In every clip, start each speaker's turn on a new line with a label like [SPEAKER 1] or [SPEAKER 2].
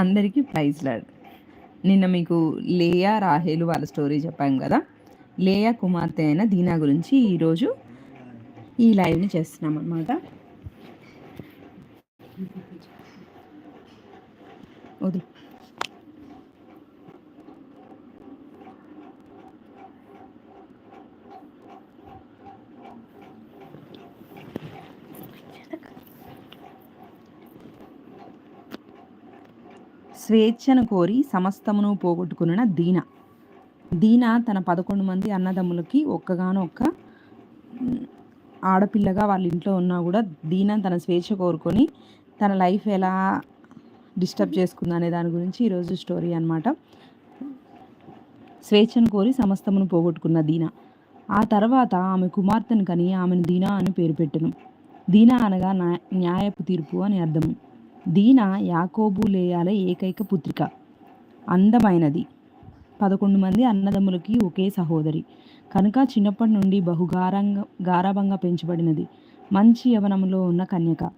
[SPEAKER 1] అందరికీ praise lord. నిన్న మీకు లేయా రాహేలు వాళ్ళ స్టోరీ చెప్పాం కదా. లేయా కుమార్తె అయిన దీనా గురించి ఈరోజు ఈ లైవ్ని చేస్తున్నాం అనమాట వదిలి. స్వేచ్ఛను కోరి సమస్తమును పోగొట్టుకున్న దీన. దీన తన పదకొండు మంది అన్నదమ్ములకి ఒక్కగానొక్క ఆడపిల్లగా వాళ్ళ ఇంట్లో ఉన్నా కూడా దీన తన స్వేచ్ఛ కోరుకొని తన లైఫ్ ఎలా డిస్టర్బ్ చేసుకుంది అనే దాని గురించి ఈరోజు స్టోరీ అన్నమాట. స్వేచ్ఛను కోరి సమస్తమును పోగొట్టుకున్న దీన. ఆ తర్వాత ఆమె కుమార్తెను కని ఆమెను దీనా అని పేరు పెట్టను. దీనా అనగా న్యాయ- న్యాయపు తీర్పు అని అర్థము దీన యాకోబు లేయాల ఏకైక పుత్రిక. అందమైనది. పదకొండు మంది అన్నదమ్ములకి ఒకే సహోదరి. కనుక చిన్నప్పటి నుండి బహుగారంగా గారాభంగా పెంచబడినది. మంచి యవనములో ఉన్న కన్యక.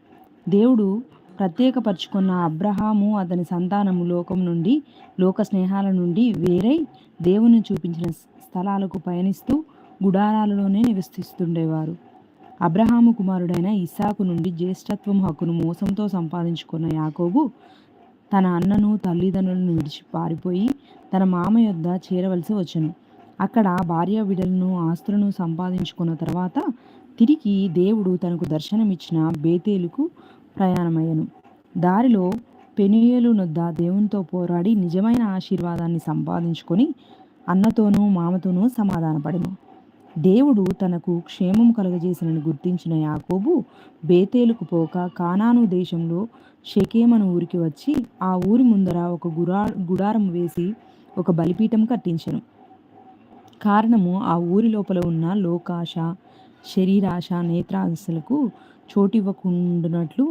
[SPEAKER 1] దేవుడు ప్రత్యేకపరుచుకున్న అబ్రహాము అతని సంతానము లోకం నుండి లోక స్నేహాల నుండి వేరై దేవుని చూపించిన స్థలాలకు పయనిస్తూ గుడారాలలోనే నివసిస్తుండేవారు. అబ్రహాము కుమారుడైన ఇస్సాకు నుండి జ్యేష్ఠత్వం హక్కును మోసంతో సంపాదించుకున్న యాకోబు తన అన్నను తల్లిదండ్రులను విడిచి పారిపోయి తన మామ యొద్ద చేరవలసి వచ్చను. అక్కడ భార్య విడలను ఆస్తులను సంపాదించుకున్న తర్వాత తిరిగి దేవుడు తనకు దర్శనమిచ్చిన బేతేలుకు ప్రయాణమయ్యను. దారిలో పెనుయేలు నొద్ద దేవునితో పోరాడి నిజమైన ఆశీర్వాదాన్ని సంపాదించుకొని అన్నతోనూ మామతోనూ సమాధానపడను. దేవుడు తనకు క్షేమం కలుగజేసినని గుర్తించిన యాకోబు బేతేలుకు పోక కానాను దేశంలో షెకేమను ఊరికి వచ్చి ఆ ఊరి ముందర ఒక గురా గుడారం వేసి ఒక బలిపీఠం కట్టించెను. కారణము ఆ ఊరి లోపల ఉన్న లోకాశ శరీరాశ నేత్రాశలకు చోటివ్వకుండునట్లు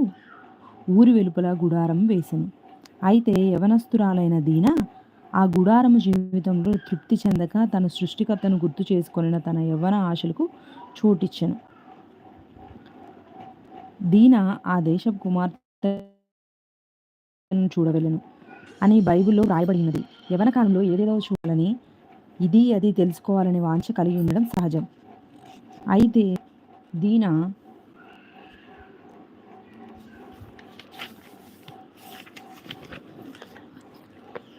[SPEAKER 1] ఊరి వెలుపల గుడారం వేసెను. అయితే యవనస్తురాలైన దీన ఆ గుడారము జీవితంలో తృప్తి చెందక తన సృష్టికర్తను గుర్తు చేసుకొనిన తన యవ్వన ఆశలకు చోటిచ్చెను. దీన ఆ దేశపు కుమార్తెను చూడవెళ్ళను అని బైబిల్లో రాయబడినది యవన కాలంలో ఏదేదో చూడాలని ఇది అది తెలుసుకోవాలనే వాంఛ కలిగి ఉండడం సహజం. అయితే దీన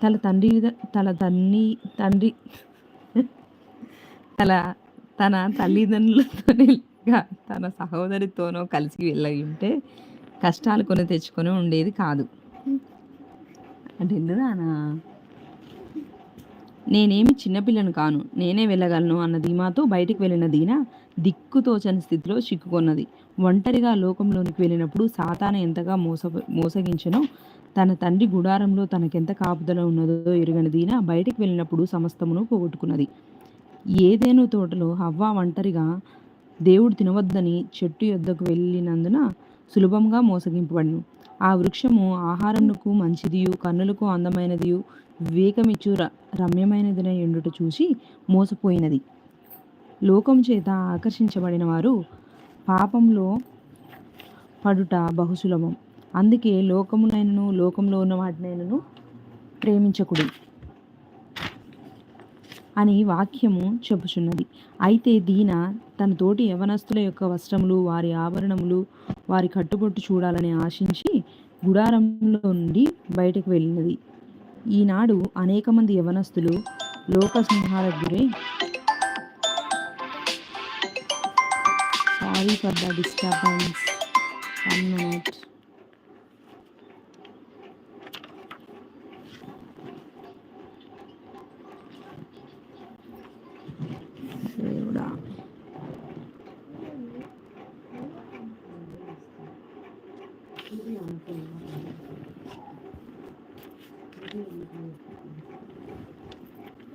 [SPEAKER 1] తన తండ్రి తన తన్ని తండ్రి తన తన తల్లిదండ్రులతోనే గా- తన సహోదరితోనో కలిసి వెళ్ళి ఉంటే కష్టాలు కొని తెచ్చుకొని ఉండేది కాదు. అంటే ఎందుదానా నేనేమి చిన్నపిల్లను కాను. నేనే వెళ్ళగలను అన్న ధీమాతో బయటికి వెళ్ళిన దీన దిక్కుతోచని స్థితిలో చిక్కుకున్నది. ఒంటరిగా లోకంలోనికి వెళ్ళినప్పుడు సాతాన ఎంతగా మోస మోసగించనో తన తండ్రి గుడారంలో తనకెంత కాపుదల ఉన్నదో ఎరుగని దీన బయటికి వెళ్ళినప్పుడు సమస్తమును పోగొట్టుకున్నది. ఏదేను తోటలో హవ్వ ఒంటరిగా దేవుడు తినవద్దని చెట్టు యొద్దకు వెళ్ళినందున సులభంగా మోసగింపబడిను. ఆ వృక్షము ఆహారమునకు మంచిదియు కన్నులకు అందమైనదియు వివేకమిచ్చు ర ఎండుట చూసి మోసపోయినది. లోకం చేత ఆకర్షించబడిన వారు పాపంలో పడుట బహుసులభం అందుకే లోకమునైనను లోకంలో ఉన్న వాటినైనను ప్రేమించకూడదు అని వాక్యము చెప్పుచున్నది అయితే దీన తన తోటి యవనస్తుల యొక్క వస్త్రములు వారి ఆభరణములు వారి కట్టుబొట్టు చూడాలని ఆశించి గుడారంలో నుండి బయటకు వెళ్ళినది. ఈనాడు అనేక మంది యవనస్తులు లోక గురే గురై sorry for the disturbance one minute దేవుడా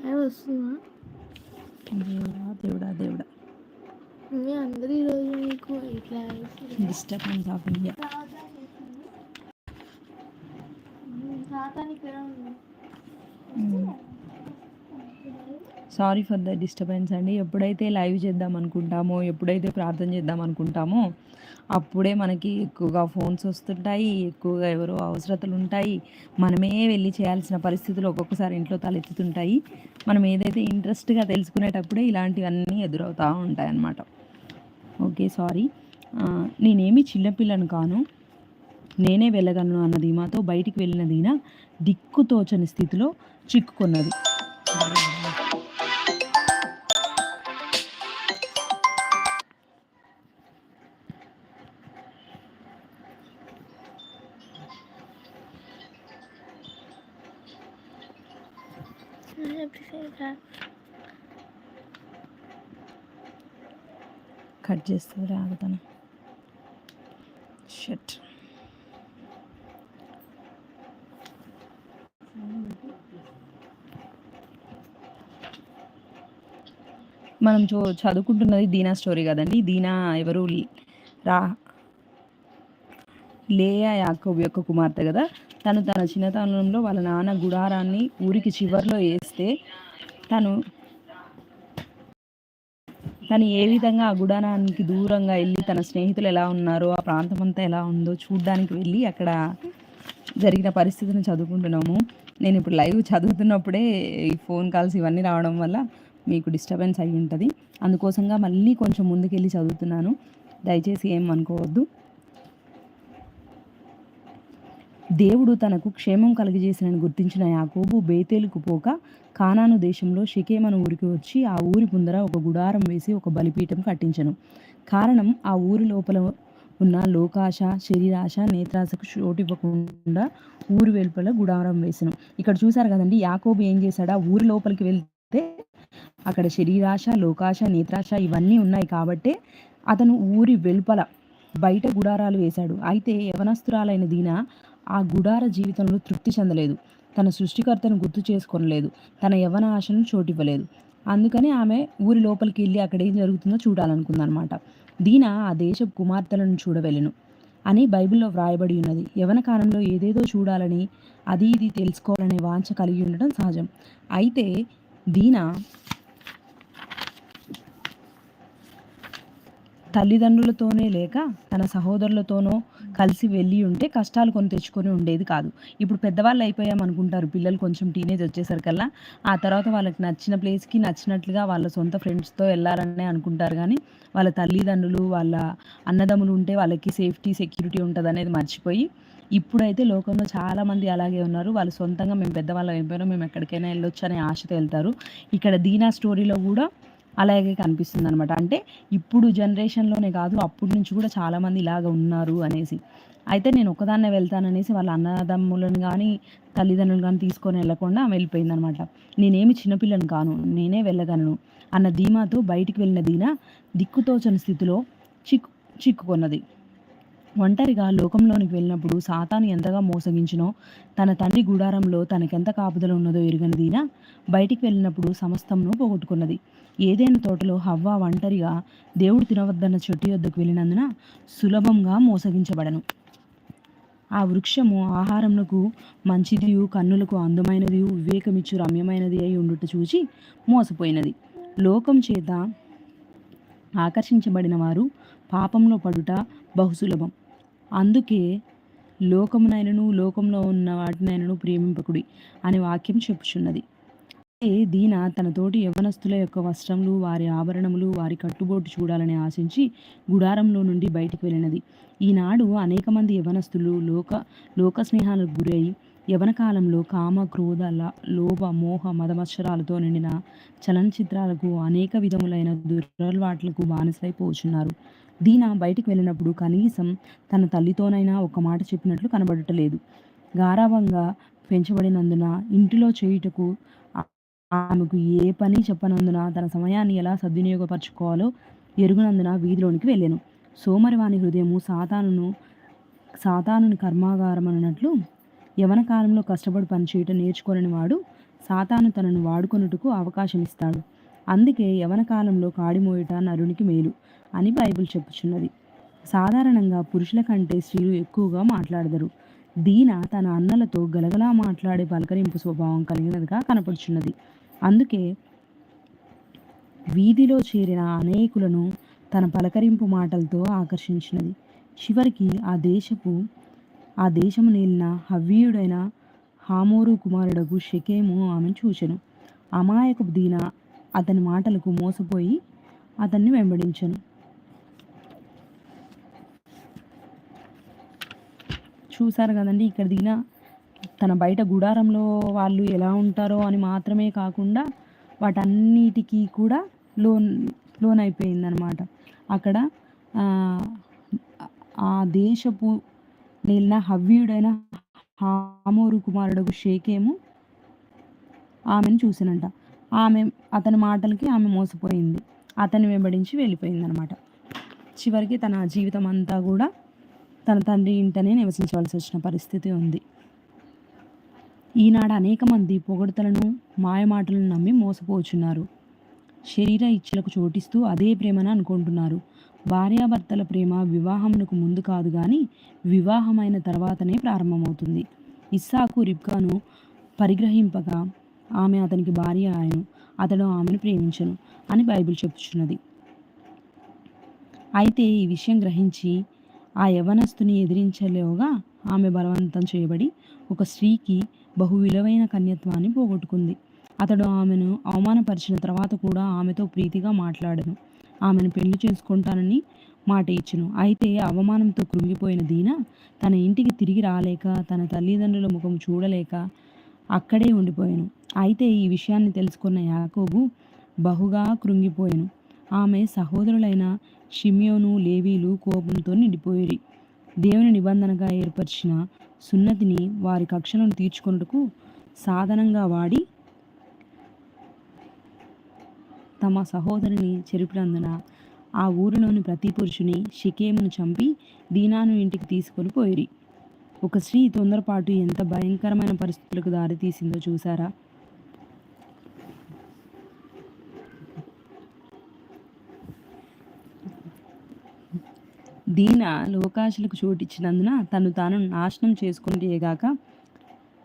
[SPEAKER 2] అవి వస్తుందా
[SPEAKER 1] దేవుడా దేవుడా దేవుడా
[SPEAKER 2] మమ్మీ అందరూ ఈరోజు మీకు ఇట్లా
[SPEAKER 1] disturbance of India sorry for the disturbance అండి. ఎప్పుడైతే లైవ్ చేద్దాం అనుకుంటామో ఎప్పుడైతే ప్రార్థన చేద్దాం అనుకుంటామో అప్పుడే మనకి ఎక్కువగా ఫోన్స్ వస్తుంటాయి ఎక్కువగా ఎవరో అవసరతలు ఉంటాయి. మనమే వెళ్ళి చేయాల్సిన పరిస్థితులు ఒక్కొక్కసారి ఇంట్లో తలెత్తుతుంటాయి. మనం ఏదైతే ఇంట్రెస్ట్గా తెలుసుకునేటప్పుడే ఇలాంటివన్నీ ఎదురవుతూ ఉంటాయి అన్నమాట ఓకే సారీ నేనేమి చిన్నపిల్లను కాను నేనే వెళ్ళగలను అన్న ధీమాతో బయటికి వెళ్ళిన దీనా దిక్కుతోచని స్థితిలో చిక్కుకున్నది. కట్ చేస్తుంది ఆగుతాను షర్ట్. మనం చూ చదువుకుంటున్నది దీనా స్టోరీ కదండి. దీనా ఎవరు రా లేయా యాకోబు యొక్క కుమార్తె కదా. తను తన చిన్నతనంలో వాళ్ళ నాన్న గుడారాన్ని ఊరికి చివర్లో వేస్తే తను తను ఏ విధంగా ఆ గుడానానికి దూరంగా వెళ్ళి తన స్నేహితులు ఎలా ఉన్నారో ఆ ప్రాంతం అంతా ఎలా ఉందో చూడడానికి వెళ్ళి అక్కడ జరిగిన పరిస్థితిని చదువుకుంటున్నాము. నేను ఇప్పుడు లైవ్ చదువుతున్నప్పుడే ఈ ఫోన్ కాల్స్ ఇవన్నీ రావడం వల్ల మీకు డిస్టర్బెన్స్ అయి ఉంటుంది అందుకోసంగా మళ్ళీ కొంచెం ముందుకెళ్ళి చదువుతున్నాను. దయచేసి ఏం అనుకోవద్దు. దేవుడు తనకు క్షేమం కలిగజేసినని గుర్తించిన యాకోబు బేతేలుకు పోక కానాను దేశంలో షికేమను ఊరికి వచ్చి ఆ ఊరి ముందర ఒక గుడారం వేసి ఒక బలిపీఠం కట్టించను. కారణం ఆ ఊరి లోపల ఉన్న లోకాశ శరీరాశ నేత్రాశకు చోటివ్వకుండా ఊరు వెలుపల గుడారం వేసను. ఇక్కడ చూసారు కదండి యాకోబు ఏం చేశాడు? ఆ ఊరి లోపలికి వెళ్తే అక్కడ శరీరాశ లోకాశ నేత్రాశ ఇవన్నీ ఉన్నాయి కాబట్టే అతను ఊరి వెలుపల బయట గుడారాలు వేశాడు. అయితే యవనస్తురాలైన దీన ఆ గుడార జీవితంలో తృప్తి చెందలేదు. తన సృష్టికర్తను గుర్తు చేసుకోనలేదు. తన యవన ఆశను చోటివ్వలేదు. అందుకని ఆమె ఊరి లోపలికి వెళ్ళి అక్కడ ఏం జరుగుతుందో చూడాలనుకుందనమాట. దీన ఆ దేశపు కుమార్తెలను చూడవెళ్ళను అని బైబిల్లో వ్రాయబడి ఉన్నది. యవన కాలంలో ఏదేదో చూడాలని అది ఇది తెలుసుకోవాలనే వాంఛ కలిగి ఉండడం సహజం. అయితే దీన తల్లిదండ్రులతోనే లేక తన సహోదరులతోనో కలిసి వెళ్ళి ఉంటే కష్టాలు కొని తెచ్చుకొని ఉండేది కాదు. ఇప్పుడు పెద్దవాళ్ళు అయిపోయాం అనుకుంటారు. పిల్లలు కొంచెం టీనేజ్ వచ్చేసరికల్లా. ఆ తర్వాత వాళ్ళకి నచ్చిన ప్లేస్కి నచ్చినట్లుగా వాళ్ళ సొంత ఫ్రెండ్స్తో వెళ్ళారనే అనుకుంటారు కానీ వాళ్ళ తల్లిదండ్రులు వాళ్ళ అన్నదమ్ములు ఉంటే వాళ్ళకి సేఫ్టీ సెక్యూరిటీ ఉంటుంది అనేది మర్చిపోయి ఇప్పుడైతే లోకంలో చాలామంది అలాగే ఉన్నారు. వాళ్ళు సొంతంగా మేము పెద్దవాళ్ళం అయిపోయినా. మేము ఎక్కడికైనా వెళ్ళొచ్చు అనే ఆశతో వెళ్తారు. ఇక్కడ దీనా స్టోరీలో కూడా అలాగే కనిపిస్తుంది అనమాట అంటే ఇప్పుడు జనరేషన్లోనే కాదు అప్పటి నుంచి కూడా చాలామంది ఇలాగ ఉన్నారు అనేసి. అయితే నేను ఒకదాన్నే వెళ్తాననేసి వాళ్ళ అన్నదమ్ములను కానీ తల్లిదండ్రులు కానీ తీసుకొని వెళ్ళకుండా వెళ్ళిపోయింది అనమాట నేనేమి చిన్నపిల్లని కాను నేనే వెళ్ళగలను అన్న ధీమాతో బయటికి వెళ్ళిన దీన దిక్కుతోచని స్థితిలో చిక్కు చిక్కుకున్నది. ఒంటరిగా లోకంలోనికి వెళ్ళినప్పుడు సాతాను ఎంతగా మోసగించినో తన తండ్రి గుడారంలో తనకెంత కాపుదల ఉన్నదో ఎరుగనిదినా బయటికి వెళ్ళినప్పుడు సమస్తంను పోగొట్టుకున్నది. ఏదైనా తోటలో హవ్వ ఒంటరిగా దేవుడు తినవద్దన్న చెట్టు యొద్దకు వెళ్ళినందున సులభంగా మోసగించబడను. ఆ వృక్షము ఆహారమునకు మంచిదియు కన్నులకు అందమైనది వివేకమిచ్చు రమ్యమైనది అయి ఉండుట చూచి మోసపోయినది. లోకం చేత ఆకర్షించబడిన వారు పాపంలో పడుట బహుసులభం. అందుకే లోకమునైనను లోకంలో ఉన్న వాటినైనను ప్రేమింపకుడి అనే వాక్యం చెప్పుచున్నది. దీన తన తోటి యవ్వనస్తుల యొక్క వస్త్రములు వారి ఆభరణములు వారి కట్టుబోటు చూడాలని ఆశించి గుడారంలో నుండి బయటికి వెళ్ళినది. ఈనాడు అనేక మంది యవనస్తులు లోక లోక స్నేహాలకు గురై యవన కాలంలో కామ క్రోధ లోభ మోహ మదమత్సరాలతో నిండిన చలనచిత్రాలకు అనేక విధములైన దురలవాట్లకు బానిసైపోచున్నారు దీన బయటికి వెళ్ళినప్పుడు కనీసం తన తల్లితోనైనా ఒక మాట చెప్పినట్లు కనబడటలేదు. గారాభంగా పెంచబడినందున ఇంటిలో చేయుటకు ఆమెకు ఏ పని చెప్పనందున తన సమయాన్ని ఎలా సద్వినియోగపరచుకోవాలో ఎరుగునందున వీధిలోనికి వెళ్ళాను. సోమరివాణి హృదయము సాతానును సాతానుని కర్మాగారం అన్నట్లు యవన కాలంలో కష్టపడి పనిచేయటం నేర్చుకోలేని వాడు సాతాను తనను వాడుకొనుటకు అవకాశం ఇస్తాడు అందుకే యవన కాలంలో కాడిమోయుట నరునికి మేలు అని బైబిల్ చెప్పుచున్నది. సాధారణంగా పురుషుల కంటే స్త్రీలు ఎక్కువగా మాట్లాడదరు. దీన తన అన్నలతో గలగలా మాట్లాడే పలకరింపు స్వభావం కలిగినదిగా కనపడుచున్నది. అందుకే వీధిలో చేరిన అనేకులను తన పలకరింపు మాటలతో ఆకర్షించినది. చివరికి ఆ దేశపు ఆ దేశము నేలిన హవ్వీయుడైన హామోరు కుమారుడకు షకేము ఆమెను చూచెను. అమాయకపు దీన అతని మాటలకు మోసపోయి అతన్ని వెంబడించను. చూశారు కదండి ఇక్కడ దిగిన తన బయట గుడారంలో వాళ్ళు ఎలా ఉంటారో అని మాత్రమే కాకుండా వాటన్నిటికీ కూడా లోన్ లోన్ అయిపోయిందనమాట అక్కడ ఆ, ఆ దేశపు నేలిన హవ్యుడైన హామోరు కుమారుడు షేకేము ఆమెను చూసినంట. ఆమె అతని మాటలకి ఆమె మోసపోయింది. అతన్ని వెంబడించి వెళ్ళిపోయింది అనమాట చివరికి తన జీవితం అంతా కూడా తన తండ్రి ఇంటనే నివసించవలసి వచ్చిన పరిస్థితి ఉంది. ఈనాడు అనేక మంది పొగడతలను మాయమాటలను నమ్మి మోసపోచున్నారు. శరీర ఇచ్చలకు చోటిస్తూ అదే ప్రేమను అనుకుంటున్నారు. భార్యాభర్తల ప్రేమ వివాహమునకు ముందు కాదు కానీ వివాహమైన తర్వాతనే ప్రారంభమవుతుంది. ఇస్సాకు రిబ్కాను పరిగ్రహింపగా ఆమె అతనికి భార్య ఆయను. అతడు ఆమెను ప్రేమించను అని బైబిల్ చెప్పుచున్నది అయితే ఈ విషయం గ్రహించి ఆ యవనస్తుని ఎదిరించలేవుగా ఆమె బలవంతం చేయబడి ఒక స్త్రీకి బహు విలువైన కన్యత్వాన్ని పోగొట్టుకుంది. అతడు ఆమెను అవమానపరిచిన తర్వాత కూడా ఆమెతో ప్రీతిగా మాట్లాడను. ఆమెను పెళ్ళి చేసుకుంటానని మాట ఇచ్చును. అయితే అవమానంతో కృంగిపోయిన దీన తన ఇంటికి తిరిగి రాలేక తన తల్లిదండ్రుల ముఖం చూడలేక అక్కడే ఉండిపోయాను. అయితే ఈ విషయాన్ని తెలుసుకున్న యాకోబు బహుగా కృంగిపోయాను. ఆమె సహోదరులైన షిమియోను లేవీలు కోపంతో నిండిపోయిరి. దేవుని నిబంధనగా ఏర్పరిచిన సున్నతిని వారి కక్షలను తీర్చుకొనుటకు సాధనంగా వాడి తమ సహోదరిని చెరిపినందున ఆ ఊరిలోని ప్రతి పురుషుని షికేమును చంపి దీనాను ఇంటికి తీసుకొని పోయిరి. ఒక స్త్రీ తొందరపాటు ఎంత భయంకరమైన పరిస్థితులకు దారితీసిందో చూసారా దీన లోకాశలకు చోటిచ్చినందున తను తాను నాశనం చేసుకుంటేగాక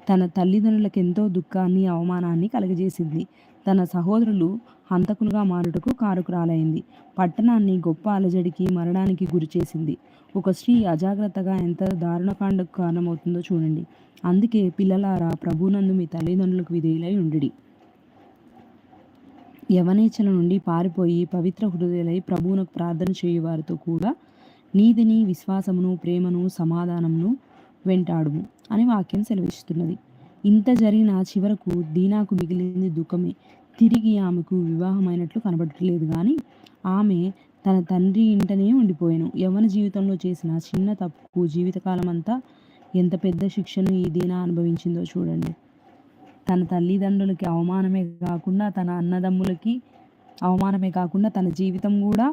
[SPEAKER 1] తన తల్లిదండ్రులకు ఎంతో దుఃఖాన్ని అవమానాన్ని కలగజేసింది. తన సహోదరులు హంతకులుగా మారుటకు కారుకురాలైంది. పట్టణాన్ని గొప్ప అలజడికి మరణానికి గురి చేసింది. ఒక స్త్రీ అజాగ్రత్తగా ఎంత దారుణకాండకు కారణమవుతుందో చూడండి. అందుకే పిల్లలారా ప్రభునందు మీ తల్లిదండ్రులకు విధేయులై ఉండిడి. యవనేచల నుండి పారిపోయి పవిత్ర హృదయులై ప్రభువునకు ప్రార్థన చేయువారితో కూడా నీతిని విశ్వాసమును ప్రేమను సమాధానమును వెంటాడుము అని వాక్యం సెలవిస్తున్నది. ఇంత జరిగిన చివరకు దీనాకు మిగిలింది దుఃఖమే. తిరిగి ఆమెకు వివాహమైనట్లు కనబడట్లేదు కానీ ఆమె తన తండ్రి ఇంటనే ఉండిపోయాను. యవన జీవితంలో చేసిన చిన్న తప్పుకు జీవితకాలం అంతా ఎంత పెద్ద శిక్షను ఈ దీన అనుభవించిందో చూడండి. తన తల్లిదండ్రులకి అవమానమే కాకుండా తన అన్నదమ్ములకి అవమానమే కాకుండా తన జీవితం కూడా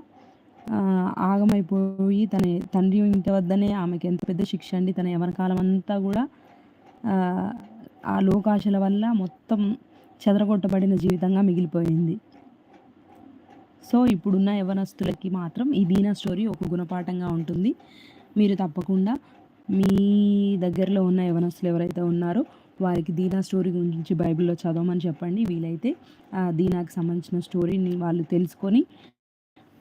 [SPEAKER 1] ఆగమైపోయి తన తండ్రి ఇంటి వద్దనే ఆమెకి ఎంత పెద్ద శిక్ష అండి తన యవన కాలం అంతా కూడా ఆ లోకాశల వల్ల మొత్తం చెదరగొట్టబడిన జీవితంగా మిగిలిపోయింది. సో ఇప్పుడున్న యవనస్తులకి మాత్రం ఈ దీనా స్టోరీ ఒక గుణపాఠంగా ఉంటుంది. మీరు తప్పకుండా మీ దగ్గరలో ఉన్న యవనస్తులు ఎవరైతే ఉన్నారో వారికి దీనా స్టోరీ గురించి బైబిల్లో చదవమని చెప్పండి. వీలైతే ఆ దీనాకి సంబంధించిన స్టోరీని వాళ్ళు తెలుసుకొని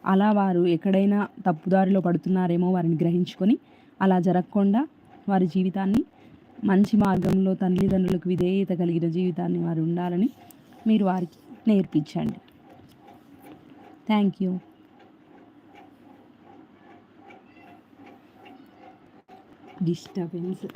[SPEAKER 1] అలా వారు ఎక్కడైనా తప్పుదారిలో పడుతున్నారేమో వారిని గ్రహించుకొని అలా జరగకుండా వారి జీవితాన్ని మంచి మార్గంలో తల్లిదండ్రులకు విధేయత కలిగిన జీవితాన్ని వారు ఉండాలని మీరు వారికి నేర్పించండి. Thank you disturbance